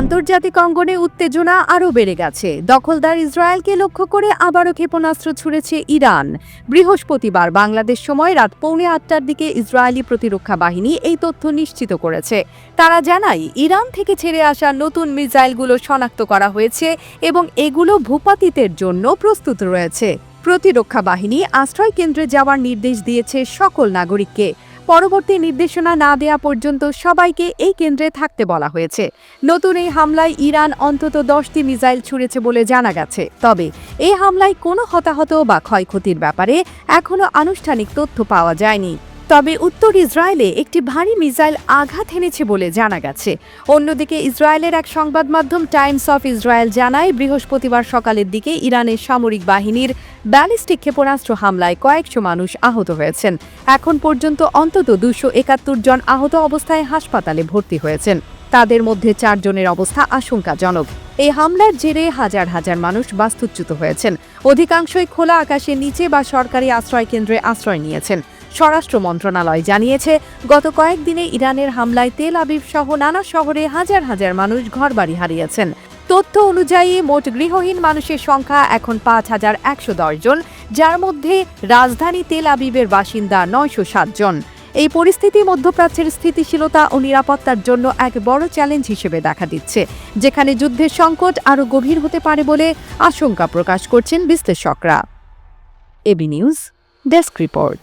আন্তর্জাতিক অঙ্গনে উত্তেজনা আরও বেড়ে গেছে। দখলদার ইসরায়েলকে লক্ষ্য করে আবারও ক্ষেপণাস্ত্র ছুড়েছে ইরান। বৃহস্পতিবার বাংলাদেশ সময় রাত পৌনে আটটার দিকে ইসরায়েলি প্রতিরক্ষা বাহিনী এই তথ্য নিশ্চিত করেছে। তারা জানায়, ইরান থেকে ছেড়ে আসা নতুন মিসাইলগুলো শনাক্ত করা হয়েছে এবং এগুলো ভূপাতিতের জন্য প্রস্তুত রয়েছে। প্রতিরক্ষা বাহিনী আশ্রয় কেন্দ্রে যাওয়ার নির্দেশ দিয়েছে সকল নাগরিককে। পরবর্তী নির্দেশনা না দেয়া পর্যন্ত সবাইকে এই কেন্দ্রে থাকতে বলা হয়েছে। নতুন এই হামলায় ইরান অন্তত দশটি মিসাইল ছুড়েছে বলে জানা গেছে। তবে এই হামলায় কোনো হতাহত বা ক্ষয়ক্ষতির ব্যাপারে এখনও আনুষ্ঠানিক তথ্য পাওয়া যায়নি। তবে উত্তর ইসরায়েলে একটি ভারী মিসাইল আঘাত এনেছে বলে জানা গেছে। অন্যদিকে ইসরায়েলের এক সংবাদ মাধ্যম টাইমস অফ ইসরায়েল জানায়, বৃহস্পতিবার সকালের দিকে ইরানের সামরিক বাহিনীর ব্যালিস্টিক ক্ষেপণাস্ত্র হামলায় কয়েকশো মানুষ আহত হয়েছেন। এখন পর্যন্ত অন্তত দুশো একাত্তর জন আহত অবস্থায় হাসপাতালে ভর্তি হয়েছেন। তাদের মধ্যে চারজনের অবস্থা আশঙ্কাজনক। এই হামলার জেরে হাজার হাজার মানুষ বাস্তুচ্যুত হয়েছেন। অধিকাংশই খোলা আকাশের নিচে বা সরকারি আশ্রয় কেন্দ্রে আশ্রয় নিয়েছেন। স্বরাষ্ট্র মন্ত্রণালয় জানিয়েছে, গত কয়েকদিনে ইরানের হামলায় তেল আবিব সহ নানা শহরে হাজার হাজার মানুষ ঘরবাড়ি হারিয়েছেন। তথ্য অনুযায়ী, মোট গৃহহীন মানুষের সংখ্যা এখন পাঁচ হাজার একশো দশ জন, যার মধ্যে রাজধানী তেল আবিবের বাসিন্দা নয়শো সাত জন। এই পরিস্থিতি মধ্যপ্রাচ্যের স্থিতিশীলতা ও নিরাপত্তার জন্য এক বড় চ্যালেঞ্জ হিসেবে দেখা দিচ্ছে, যেখানে যুদ্ধের সংকট আরও গভীর হতে পারে বলে আশঙ্কা প্রকাশ করছেন বিশ্লেষকরা। AB news, desk report.